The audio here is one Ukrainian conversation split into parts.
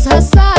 was her son.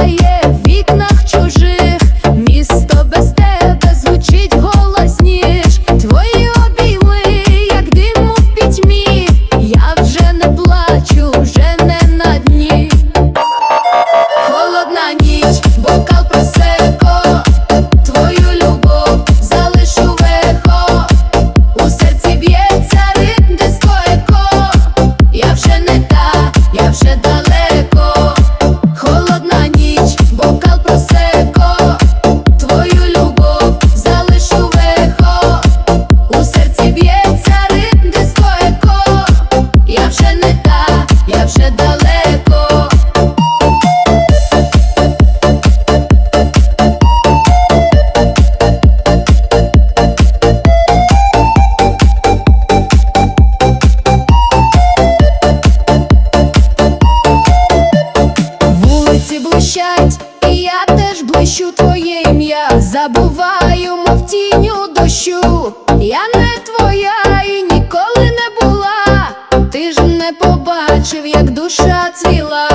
теж блищу твоє ім'я, забуваю, мов тіню дощу. Я не твоя і ніколи не була. Ти ж не побачив, як душа ціла.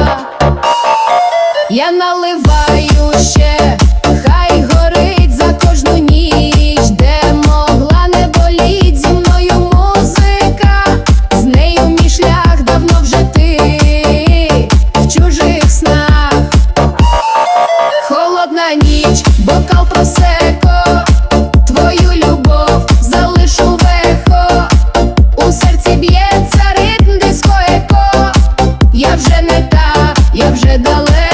Я наливаю ще. Бокал просеко, твою любов залишу в ехо. У серці б'ється ритм дискоеко. Я вже не та, я вже далеко